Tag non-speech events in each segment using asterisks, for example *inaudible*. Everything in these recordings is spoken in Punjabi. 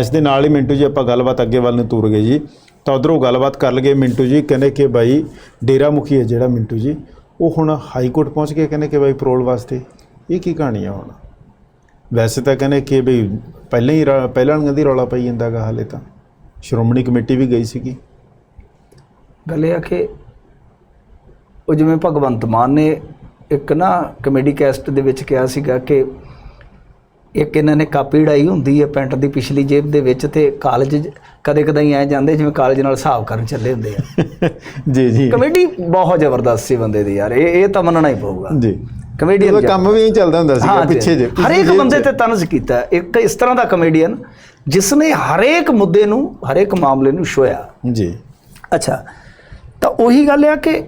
ਇਸ ਦੇ ਨਾਲ ਹੀ ਮਿੰਟੂ ਜੀ ਆਪਾਂ ਗੱਲਬਾਤ ਅੱਗੇ ਵੱਲ ਨੂੰ ਤੁਰ ਗਏ ਜੀ। ਤਾਂ ਉਧਰੋਂ ਗੱਲਬਾਤ ਕਰ ਲਗੇ ਮਿੰਟੂ ਜੀ, ਕਹਿੰਦੇ ਕਿ ਬਾਈ ਡੇਰਾ ਮੁਖੀ ਹੈ ਜਿਹੜਾ ਮਿੰਟੂ ਜੀ। ਉਹ ਹੁਣ ਹਾਈ ਕੋਰਟ ਪਹੁੰਚ ਕੇ ਕਹਿੰਦੇ ਕਿ ਬਾਈ ਪਰੋਲ ਵਾਸਤੇ। ਇਹ ਕੀ ਕਹਾਣੀ ਆ ਹੁਣ? ਵੈਸੇ ਤਾਂ ਕਹਿੰਦੇ ਕਿ ਬਈ ਪਹਿਲਾਂ ਹੀ ਰ- ਪਹਿਲਾਂ ਕਹਿੰਦੀ ਰੌਲਾ ਪਈ ਜਾਂਦਾਗਾ ਹਾਲੇ ਤਾਂ। ਸ਼੍ਰੋਮਣੀ ਕਮੇਟੀ ਵੀ ਗਈ ਸੀਗੀ। ਗੱਲ ਇਹ ਆ ਕਿ ਉਹ ਜਿਵੇਂ ਭਗਵੰਤ ਮਾਨ ਨੇ ਇੱਕ ਨਾ ਕਮੇਡੀ ਕੈਸਟ ਦੇ ਵਿੱਚ ਕਿਹਾ ਸੀਗਾ ਕਿ ਇੱਕ ਇਹਨਾਂ ਨੇ ਕਾਪੀ ਢਾਈ ਹੁੰਦੀ ਹੈ ਪੈਂਟ ਦੀ ਪਿਛਲੀ ਜੇਬ ਦੇ ਵਿੱਚ ਤੇ ਕਾਲਜ ਕਦੇ ਕਦੇ ਐ ਜਾਂਦੇ ਜਿਵੇਂ ਕਾਲਜ ਨਾਲ ਹਿਸਾਬ ਕਰਨ ਚੱਲੇ ਹੁੰਦੇ ਆ। *laughs* ਜੀ ਜੀ। ਕਮੇਡੀ ਬਹੁਤ ਜ਼ਬਰਦਸਤ ਸੀ ਬੰਦੇ ਦੀ ਯਾਰ ਇਹ ਇਹ ਤਾਂ ਮੰਨਣਾ ਹੀ ਪਊਗਾ। ਜੀ। ਕਮੇਡੀਅਨ ਉਹਦਾ ਕੰਮ ਵੀ ਇਹੀ ਚੱਲਦਾ ਹੁੰਦਾ ਜੀ। ਪਿੱਛੇ ਜੇ ਹਰੇਕ ਬੰਦੇ ਤੇ ਤਨਜ਼ ਕੀਤਾ। ਇੱਕ ਇਸ ਤਰ੍ਹਾਂ ਦਾ ਕਮੇਡੀਅਨ ਜਿਸ ਨੇ ਹਰੇਕ ਮੁੱਦੇ ਨੂੰ ਹਰੇਕ ਮਾਮਲੇ ਨੂੰ ਛੋਇਆ ਜੀ। ਅੱਛਾ ਤਾਂ ਉਹੀ ਗੱਲ ਆ ਕਿ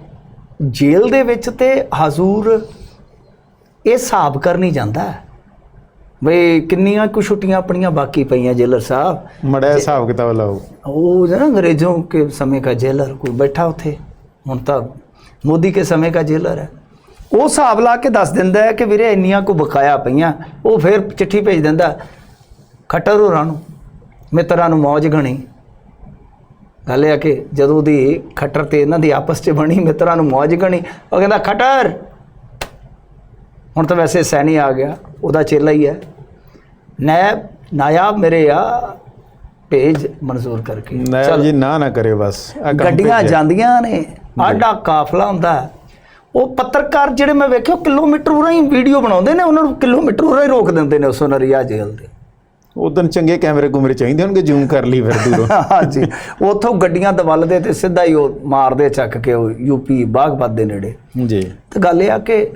ਜੇਲ੍ਹ ਦੇ ਵਿੱਚ ਤੇ ਹਜ਼ੂਰ ਇਹ ਹਿਸਾਬ ਕਰਨੀ ਜਾਂਦਾ। ਬਈ ਕਿੰਨੀਆਂ ਕੁ ਛੁੱਟੀਆਂ ਆਪਣੀਆਂ ਬਾਕੀ ਪਈਆਂ ਜੇਲਰ ਸਾਹਿਬ? ਮੜਾ ਹਿਸਾਬ ਕਿਤਾਬ ਲਾਓ। ਉਹ ਨਾ ਅੰਗਰੇਜ਼ੋਂ ਕੇ ਸਮੇਂ ਦਾ ਜੇਲਰ ਕੋਈ ਬੈਠਾ ਉਥੇ? ਹੁਣ ਤਾਂ ਮੋਦੀ ਕੇ ਸਮੇਂ ਦਾ ਜੇਲਰ ਹੈ। ਉਹ ਹਿਸਾਬ ਲਾ ਕੇ ਦੱਸ ਦਿੰਦਾ ਹੈ ਕਿ ਵੀਰੇ ਇੰਨੀਆਂ ਕੋ ਬਕਾਇਆ ਪਈਆਂ। ਉਹ ਫਿਰ ਚਿੱਠੀ ਭੇਜ ਦਿੰਦਾ ਖੱਟਰ ਹੋਰਾਂ ਨੂੰ ਮਿੱਤਰਾਂ ਨੂੰ ਮੌਜ ਗਣੀ। ਗੱਲ ਇਹ ਕਿ ਜਦੋਂ ਦੀ ਖੱਟਰ ਤੇ ਇਹਨਾਂ ਦੀ ਆਪਸ 'ਚ ਬਣੀ ਮਿੱਤਰਾਂ ਨੂੰ ਮੌਜ ਗਣੀ ਉਹ ਕਹਿੰਦਾ ਖੱਟਰ! ਹੁਣ ਤਾਂ ਵੈਸੇ ਸੈਣੀ ਆ ਗਿਆ ਉਹਦਾ ਚੇਲਾ ਹੀ ਹੈ। ਨੈਬ ਨਾਇਬ ਮੇਰੇ ਆ ਭੇਜ ਮਨਜ਼ੂਰ ਕਰਕੇ। ਨਾਇਬ ਜੀ ਨਾ ਨਾ ਕਰੇ ਬਸ ਗੱਡੀਆਂ। ਜਾਂਦੀਆਂ ਨੇ ਆਡਾ ਕਾਫਲਾ ਹੁੰਦਾ। ਉਹ ਪੱਤਰਕਾਰ ਜਿਹੜੇ ਮੈਂ ਉਹ ਕਿਲੋਮੀਟਰ ਉਰਾਂ ਹੀ ਵੀਡੀਓ ਬਣਾਉਂਦੇ ਨੇ ਉਹਨਾਂ ਨੂੰ ਕਿਲੋਮੀਟਰ ਉਰਾਂ ਹੀ ਰੋਕ ਦਿੰਦੇ ਨੇ ਉਸ ਨਰੀਆ ਜੇਲ੍ਹ ਦੇ। ਉਦੋਂ ਚੰਗੇ ਕੈਮਰੇ ਕੁਮਰੇ ਚਾਹੀਦੇ ਹੋਣਗੇ ਜ਼ੂਮ ਕਰ ਲਈ ਫਿਰ ਦੂਰੋਂ। *laughs* ਹਾਂਜੀ ਉੱਥੋਂ ਗੱਡੀਆਂ ਦਵਲਦੇ ਤੇ ਸਿੱਧਾ ਹੀ ਉਹ ਮਾਰਦੇ ਚੱਕ ਕੇ ਉਹ ਯੂਪੀ ਬਾਗਪਤ ਦੇ ਨੇੜੇ। ਜੀ। ਤੇ ਗੱਲ ਇਹ ਆ ਕਿ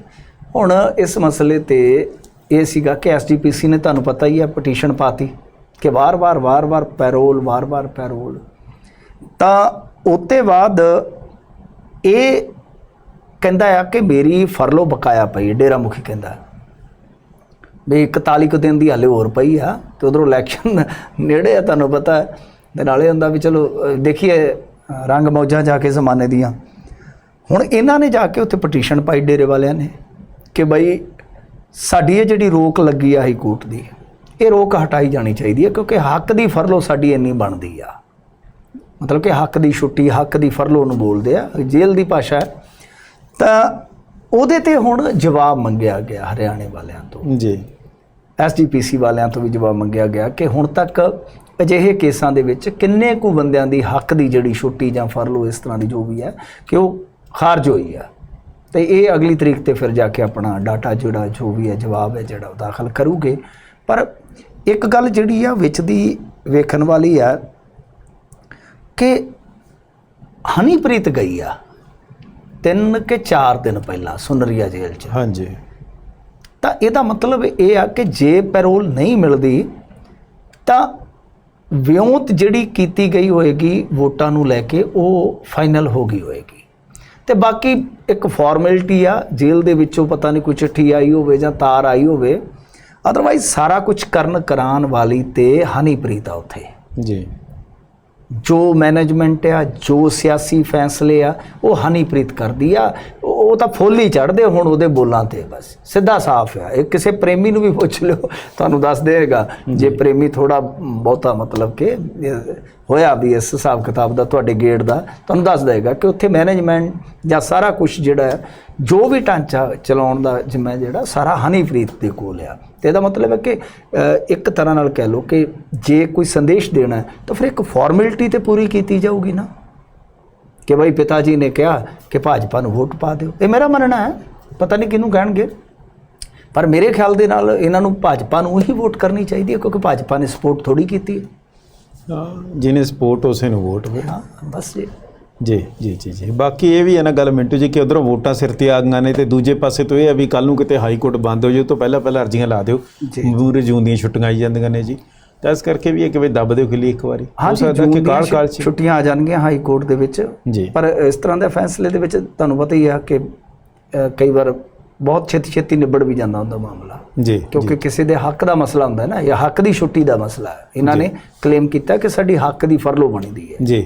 ਹੁਣ ਇਸ ਮਸਲੇ ਤੇ ਇਹ ਸੀਗਾ ਕਿ ਐਸਜੀਪੀਸੀ ਨੇ ਤੁਹਾਨੂੰ ਪਤਾ ਹੀ ਹੈ ਪਟੀਸ਼ਨ ਪਾਤੀ ਕਿ ਵਾਰ-ਵਾਰ ਵਾਰ-ਵਾਰ ਪੈਰੋਲ ਵਾਰ-ਵਾਰ ਪੈਰੋਲ ਤਾਂ ਉਤੇ ਬਾਅਦ ਇਹ ਕਹਿੰਦਾ ਆ ਕਿ ਮੇਰੀ ਫਰਲੋ ਬਕਾਇਆ ਪਈ, ਡੇਰਾ ਮੁਖੀ ਕਹਿੰਦਾ। ਵੀ 41 ਕੁ ਦਿਨ ਦੀ ਹਾਲੇ ਹੋਰ ਪਈ ਆ, ਤੇ ਉਧਰੋਂ ਇਲੈਕਸ਼ਨ ਨੇੜੇ ਆ, ਤੁਹਾਨੂੰ ਪਤਾ ਹੈ। ਤੇ ਨਾਲੇ ਹੁੰਦਾ ਵੀ ਚਲੋ ਦੇਖੀਏ ਰੰਗ ਮੌਜਾਂ ਜਾ ਕੇ ਜ਼ਮਾਨੇ ਦੀਆਂ। ਹੁਣ ਇਹਨਾਂ ਨੇ ਜਾ ਕੇ ਉੱਥੇ ਪਟੀਸ਼ਨ ਪਾਈ ਡੇਰੇ ਵਾਲਿਆਂ ਨੇ ਕਿ ਬਈ ਸਾਡੀ ਇਹ ਜਿਹੜੀ ਰੋਕ ਲੱਗੀ ਆ ਹਾਈ ਕੋਰਟ ਦੀ ਇਹ ਰੋਕ ਹਟਾਈ ਜਾਣੀ ਚਾਹੀਦੀ ਹੈ ਕਿਉਂਕਿ ਹੱਕ ਦੀ ਫਰਲੋ ਸਾਡੀ ਇੰਨੀ ਬਣਦੀ ਆ। ਮਤਲਬ ਕਿ ਹੱਕ ਦੀ ਛੁੱਟੀ ਹੱਕ ਦੀ ਫਰਲੋ ਨੂੰ ਬੋਲਦੇ ਆ ਜੇਲ੍ਹ ਦੀ ਭਾਸ਼ਾ ਤਾਂ ਉਹਦੇ ਤੇ ਹੁਣ ਜਵਾਬ ਮੰਗਿਆ ਗਿਆ ਹਰਿਆਣੇ ਵਾਲਿਆਂ ਤੋਂ। ਜੀ। ਐਸਜੀਪੀਸੀ ਵਾਲਿਆਂ ਤੋਂ ਵੀ ਜਵਾਬ ਮੰਗਿਆ ਗਿਆ ਕਿ ਹੁਣ ਤੱਕ ਅਜਿਹੇ ਕੇਸਾਂ ਦੇ ਵਿੱਚ ਕਿੰਨੇ ਕੁ ਬੰਦਿਆਂ ਦੀ ਹੱਕ ਦੀ ਜਿਹੜੀ ਛੁੱਟੀ ਜਾਂ ਫਰਲੋ ਇਸ ਤਰ੍ਹਾਂ ਦੀ ਜੋ ਵੀ ਹੈ ਕਿ ਉਹ ਖਾਰਜ ਹੋਈ ਆ। ਤੇ ਇਹ ਅਗਲੀ ਤਰੀਕ ਤੇ ਫਿਰ ਜਾ ਕੇ ਆਪਣਾ ਡਾਟਾ ਜਿਹੜਾ ਜੋ ਵੀ ਹੈ ਜਵਾਬ ਹੈ ਜਿਹੜਾ ਉਹ ਦਾਖਲ ਕਰੂਗੇ। ਪਰ ਇੱਕ ਗੱਲ ਜਿਹੜੀ ਆ ਵਿੱਚ ਦੀ ਵੇਖਣ ਵਾਲੀ ਆ ਕਿ ਹਨੀਪ੍ਰੀਤ ਗਈ ਆ ਤਿੰਨ ਕਿ ਚਾਰ ਦਿਨ ਪਹਿਲਾਂ ਸੁਨਰੀਆ ਜੇਲ੍ਹ 'ਚ। ਹਾਂਜੀ। ਤਾਂ ਇਹਦਾ ਮਤਲਬ ਇਹ ਆ ਕਿ ਜੇ ਪੈਰੋਲ ਨਹੀਂ ਮਿਲਦੀ ਤਾਂ ਵਿਉਂਤ ਜਿਹੜੀ ਕੀਤੀ ਗਈ ਹੋਏਗੀ ਵੋਟਾਂ ਨੂੰ ਲੈ ਕੇ ਉਹ ਫਾਈਨਲ ਹੋ ਗਈ ਹੋਏਗੀ। ਤੇ ਬਾਕੀ ਇੱਕ ਫਾਰਮੈਲਿਟੀ ਆ, ਜੇਲ੍ਹ ਦੇ ਵਿੱਚੋਂ ਪਤਾ ਨਹੀਂ ਕੋਈ ਚਿੱਠੀ ਆਈ ਹੋਵੇ ਜਾਂ ਤਾਰ ਆਈ ਹੋਵੇ ਅਦਰਵਾਈਜ਼ ਸਾਰਾ ਕੁਝ ਕਰਨ ਕਰਾਉਣ ਵਾਲੀ ਤੇ ਹਨੀਪ੍ਰੀਤ ਆ ਉੱਥੇ। ਜੀ। ਜੋ ਮੈਨੇਜਮੈਂਟ ਆ, ਜੋ ਸਿਆਸੀ ਫੈਸਲੇ ਆ, ਉਹ ਹਨੀਪ੍ਰੀਤ ਕਰਦੀ ਆ। ਉਹ ਉਹ ਤਾਂ ਫੁੱਲ ਹੀ ਚੜਦੇ ਹੁਣ ਉਹਦੇ ਬੋਲਾਂ ਤੇ ਬਸ। ਸਿੱਧਾ ਸਾਫ਼ ਆ। ਇਹ ਕਿਸੇ ਪ੍ਰੇਮੀ ਨੂੰ ਵੀ ਪੁੱਛ ਲਿਓ, ਤੁਹਾਨੂੰ ਦੱਸ ਦੇਗਾ ਜੇ ਪ੍ਰੇਮੀ ਥੋੜਾ ਬਹੁਤਾ ਮਤਲਬ ਕਿ ਹੋਇਆ ਵੀ ਇਸ ਹਿਸਾਬ ਕਿਤਾਬ ਦਾ, ਤੁਹਾਡੇ ਗੇੜ ਦਾ, ਤੁਹਾਨੂੰ ਦੱਸ ਦੇਗਾ ਕਿ ਉੱਥੇ ਮੈਨੇਜਮੈਂਟ ਜਾਂ ਸਾਰਾ ਕੁਝ ਜਿਹੜਾ ਹੈ ਜੋ ਵੀ ਢਾਂਚਾ ਚਲਾਉਣ ਦਾ ਜਿੰਮਾ ਜਿਹੜਾ ਸਾਰਾ ਹਨੀਪ੍ਰੀਤ ਦੇ ਕੋਲ ਆ। ਤੇ ਇਹਦਾ ਮਤਲਬ ਹੈ ਕਿ ਇੱਕ ਤਰ੍ਹਾਂ ਨਾਲ ਕਹਿ ਲਓ ਕਿ ਜੇ ਕੋਈ ਸੰਦੇਸ਼ ਦੇਣਾ ਤਾਂ ਫਿਰ ਇੱਕ ਫਾਰਮੈਲਿਟੀ ਤੇ ਪੂਰੀ ਕੀਤੀ ਜਾਊਗੀ ਨਾ। ਕਿ ਭਾਈ ਪਿਤਾ ਜੀ ਨੇ ਕਿਹਾ ਕਿ ਭਾਜਪਾ ਨੂੰ ਵੋਟ ਪਾ ਦਿਓ। ਇਹ ਮੇਰਾ ਮੰਨਣਾ ਹੈ ਪਤਾ ਨਹੀਂ ਕਿਹਨੂੰ ਕਹਿਣਗੇ। ਪਰ ਮੇਰੇ ਖਿਆਲ ਦੇ ਨਾਲ ਇਹਨਾਂ ਨੂੰ ਭਾਜਪਾ ਨੂੰ ਹੀ ਵੋਟ ਕਰਨੀ ਚਾਹੀਦੀ ਹੈ ਕਿਉਂਕਿ ਭਾਜਪਾ ਨੇ ਸਪੋਰਟ ਥੋੜੀ ਕੀਤੀ ਹੈ। ਜਿਹਨੇ ਸਪੋਰਟ ਉਸੇ ਨੂੰ ਵੋਟ ਹਾਂ ਬਸ ਜੀ। ਜੀ ਜੀ ਜੀ ਜੀ। ਬਾਕੀ ਇਹ ਵੀ ਹੈ ਨਾ ਗੱਲ ਮਿੰਟੂ ਜੀ ਕਿ ਉਧਰੋਂ ਵੋਟਾਂ ਸਿਰ ਤੇ ਆ ਗਈਆਂ ਨੇ ਤੇ ਦੂਜੇ ਪਾਸੇ ਤੋਂ ਇਹ ਹੈ ਵੀ ਕੱਲ ਨੂੰ ਕਿਤੇ ਹਾਈ ਕੋਰਟ ਬੰਦ ਹੋ ਜਾਏ ਤੋਂ ਪਹਿਲਾਂ ਪਹਿਲਾਂ ਅਰਜ਼ੀਆਂ ਲਾ ਦਿਓ। ਮੂਰੇ ਜੂਨ ਦੀਆਂ ਛੁੱਟੀਆਂ ਆਈ ਜਾਂਦੀਆਂ ਨੇ ਜੀ। ਤਾਂ ਇਸ ਕਰਕੇ ਵੀ ਇਹ ਕਿ ਵੀ ਦੱਬ ਦਿਓ ਖਿੱਲੀ ਇੱਕ ਵਾਰੀ? ਹੋ ਸਕਦਾ ਕਿ ਕਾਲ ਕਾਲ ਛੁੱਟੀਆਂ ਆ ਜਾਣਗੀਆਂ ਹਾਈ ਕੋਰਟ ਦੇ ਵਿੱਚ। ਜੀ। ਪਰ ਇਸ ਤਰ੍ਹਾਂ ਦੇ ਫੈਸਲੇ ਦੇ ਵਿੱਚ ਤੁਹਾਨੂੰ ਪਤਾ ਹੀ ਆ ਕਿ ਕਈ ਵਾਰ ਬਹੁਤ ਛੇਤੀ ਛੇਤੀ ਨਿਬੜ ਵੀ ਜਾਂਦਾ ਹੁੰਦਾ ਮਾਮਲਾ। ਜੀ ਕਿਉਂਕਿ ਕਿਸੇ ਦੇ ਹੱਕ ਦਾ ਮਸਲਾ ਹੁੰਦਾ ਹੈ ਨਾ ਇਹ ਹੱਕ ਦੀ ਛੁੱਟੀ ਦਾ ਮਸਲਾ ਹੈ। ਇਹਨਾਂ ਨੇ ਕਲੇਮ ਕੀਤਾ ਕਿ ਸਾਡੀ ਹੱਕ ਦੀ ਫਰਲੋ ਬਣੀ ਦੀ ਹੈ। ਜੀ।